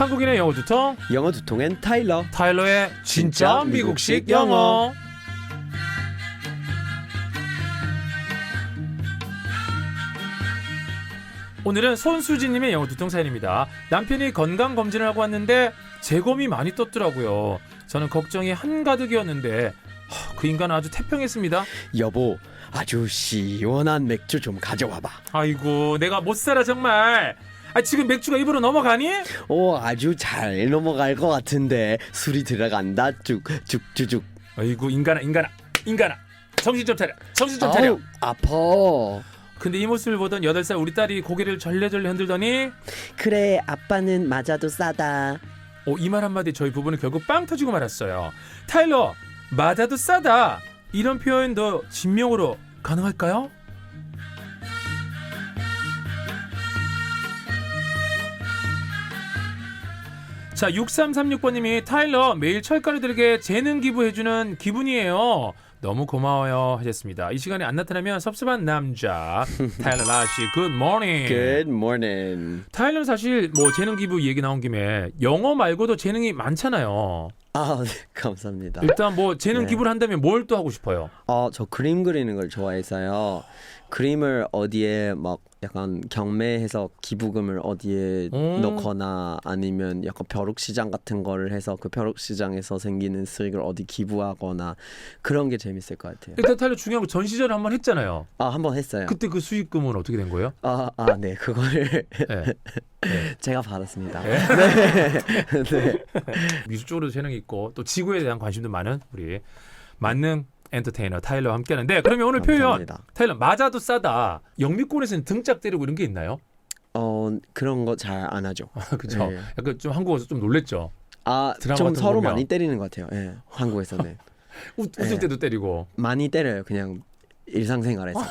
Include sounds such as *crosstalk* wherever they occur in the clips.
한국인의 영어 두통 영어 두통엔 타일러. 타일러의 진짜 미국식 영어. 오늘은 손수진님의 영어 두통 사연입니다. 남편이 건강 검진을 하고 왔는데 재검이 많이 떴더라고요. 저는 걱정이 한가득이었는데 하, 그 인간은 아주 태평했습니다. 여보, 아주 시원한 맥주 좀 가져와봐. 아이고 내가 못 살아 정말. 아 지금 맥주가 입으로 넘어가니? 오, 아주 잘 넘어갈 것 같은데 술이 들어간다. 쭉, 쭉, 쭉, 쭉. 아이고 인간아 인간아 인간아 정신 좀 차려 정신 좀 차려. 아우, 아파. 근데 이 모습을 보던 8살 우리 딸이 고개를 절레절레 흔들더니 그래, 아빠는 맞아도 싸다. 어, 이말 한마디 저희 부부는 결국 빵 터지고 말았어요. 타일러, 맞아도 싸다. 이런 표현도 진명으로 가능할까요? 자, 6336번님이 타일러 매일 철가루들에게 재능 기부해주는 기분이에요. 너무 고마워요 하셨습니다. 이 시간에 안 나타나면 섭섭한 남자 *laughs* 타일러 라시 굿 모닝. Good morning. 타일러는 사실 뭐 재능 기부 얘기 나온 김에 영어 말고도 재능이 많잖아요. 아, 네, 감사합니다. 일단 뭐 재능 네. 기부를 한다면 뭘 또 하고 싶어요? 어, 저 그림 그리는 걸 좋아해서요. 그림을 어디에 막 약간 경매해서 기부금을 어디에 음. 넣거나 아니면 약간 벼룩시장 같은 거를 해서 그 벼룩시장에서 생기는 수익을 어디 기부하거나 그런 게 재밌을 것 같아요. 일단 타일러 중요한 거 전시전을 한번 했잖아요. 아, 한 번 했어요. 그때 그 수익금은 어떻게 된 거예요? 아, 아, 네. 그거를 네. *laughs* 제가 받았습니다. 네. *laughs* 네. 네. *laughs* 미술 쪽으로도 재능이 있고 또 지구에 대한 관심도 많은 우리 만능 엔터테이너 타일러와 함께하는데 그러면 오늘 표현 감사합니다. 타일러 맞아도 싸다. 영미권에서는 등짝 때리고 이런 게 있나요? 어, 그런 거 잘 안 하죠. 그렇죠. 네. 약간 좀 한국어서 좀 놀랬죠. 아, 드라마 좀 같은 거 서로 보면. 많이 때리는 것 같아요. 예. 한국에서는 *laughs* 우, 웃을 네. 때도 때리고 많이 때려요. 그냥 일상생활에서. *laughs*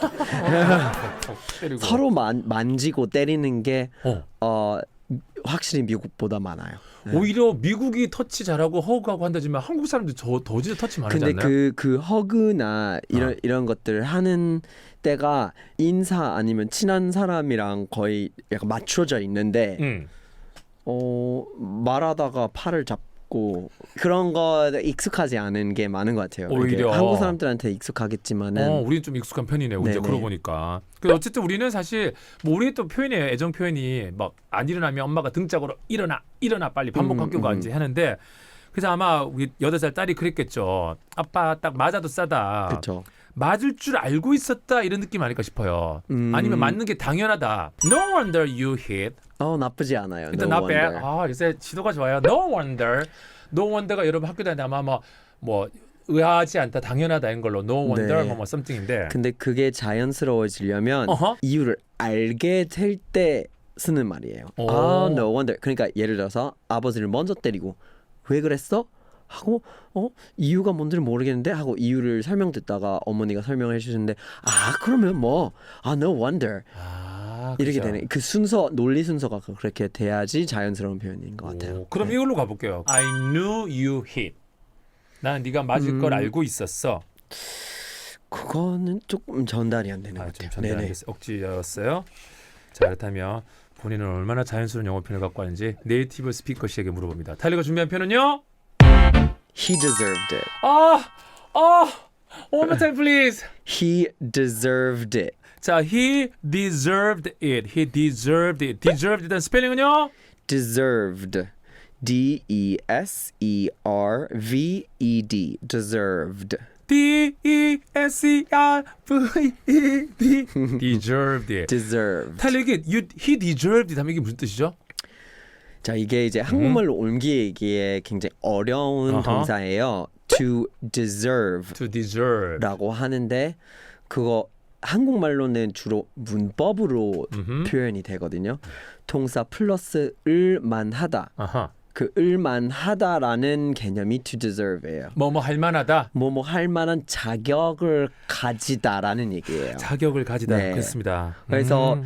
*laughs* 서로 만, 만지고 때리는 게 어. 어, 확실히 미국보다 많아요. 네. 오히려 미국이 터치 잘하고 허그하고 한다지만 한국 사람들 더, 더 진짜 터치 많이 하지 근데 않나요? 그그 허그나 이런 어. 이런 것들을 하는 때가 인사 아니면 친한 사람이랑 거의 약간 맞춰져 있는데 응. 어 말하다가 팔을 잡 고 그런 거 익숙하지 않은 게 많은 것 같아요. 오히려. 한국 사람들한테 익숙하겠지만은 어, 우리는 좀 익숙한 편이네. 우리 이제. 그러고 보니까. 그 어쨌든 우리는 사실 뭐 우리 또 표현이에요. 애정 표현이 막 안 일어나면 엄마가 등짝으로 일어나 일어나 빨리 반복 음, 학교가 음. 이제 하는데 그래서 아마 우리 여덟 살 딸이 그랬겠죠. 아빠 딱 맞아도 싸다. 그렇죠. 맞을 줄 알고 있었다 이런 느낌 아닐까 싶어요. 음. 아니면 맞는 게 당연하다. No wonder you hit. 어 나쁘지 않아요. 일단 no wonder. 아 요새 지도가 좋아요. No wonder. No wonder가 여러분 학교 다닐 때 아마 뭐, 뭐 의아하지 않다, 당연하다 이런 걸로 No wonder 네. 뭐, 뭐 something인데. 근데 그게 자연스러워지려면 어허. 이유를 알게 될 때 쓰는 말이에요. 오. 아, no wonder. 그러니까 예를 들어서 아버지를 먼저 때리고 왜 그랬어? 하고 어 이유가 뭔지를 모르겠는데 하고 이유를 설명 듣다가 어머니가 설명을 해주시는데 아 그러면 뭐 아 no wonder 아, 이렇게 그죠. 되는 그 순서 논리 순서가 그렇게 돼야지 자연스러운 표현인 것 같아요. 오, 그럼 네. 이걸로 가볼게요. I knew you hit. 나는 네가 맞을 걸 음. 알고 있었어. 그거는 조금 전달이 안 되는 아, 것 좀 같아요. 전달 네네. 억지였어요. 자 그렇다면 본인은 얼마나 자연스러운 영어 표현을 갖고 왔는지 네이티브 스피커 씨에게 물어봅니다. 타일러가 준비한 표현은요? He deserved it. 아, 아, one more time please. He deserved it. 자, he deserved it. He deserved it. deserved 일단 스펠링은요? deserved D E S E R V E D deserved D E S E R V E D. *laughs* deserved it. deserved 타일러 이게 you, he deserved it 하면 이게 무슨 뜻이죠? 자 이게 이제 한국말로 옮기기에 굉장히 어려운 어허. 동사예요 to deserve to deserve. 라고 하는데 그거 한국말로는 주로 문법으로 음흠. 표현이 되거든요 동사 플러스 을만 하다 아하. 그 을만 하다라는 개념이 to deserve예요 뭐뭐 할 만하다. 뭐 뭐 할 만한 자격을 가지다라는 얘기예요 자격을 가지다. 네. 그렇습니다. 그래서 음.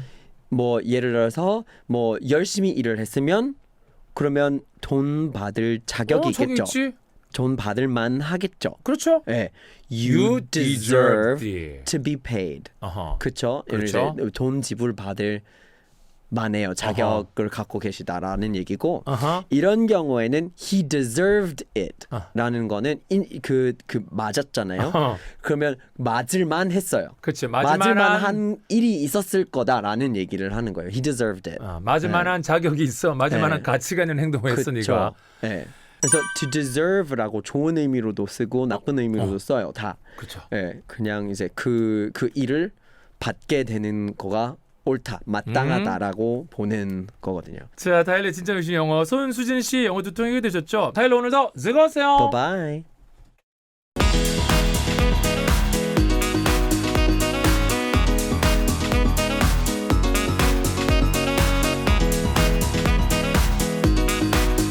뭐 예를 들어서 뭐 열심히 일을 했으면 그러면 돈 받을 자격이 어, 있겠죠. 있지? 돈 받을 만 하겠죠. 그렇죠. 예. You, deserve deserved it. to be paid. 어허. 그렇죠? 예를 그렇죠. 들어 돈 지불 받을 만해요. 자격을 갖고 계시다라는 얘기고 아하. 이런 경우에는 he deserved 아. it라는 거는 그그 그 맞았잖아요. 어. 그러면 맞을만 했어요. 맞을만 맞을만한 한 일이 있었을 거다라는 얘기를 하는 거예요. He deserved it. 아, 맞을만한 자격이 있어 맞을만한 네. 가치가 있는 행동을 했어. 네가 네. 그래서 to deserve라고 좋은 의미로도 쓰고 나쁜 의미로도 써요. 다. 그렇죠. 예, 그냥 이제 그그 일을 받게 되는 거가 옳다, 마땅하다라고 보는 거거든요. 자 타일러 진짜 열심히 영어 손수진 씨 영어 두통 해결되셨죠? 타일러 오늘도 즐거웠어요. Bye.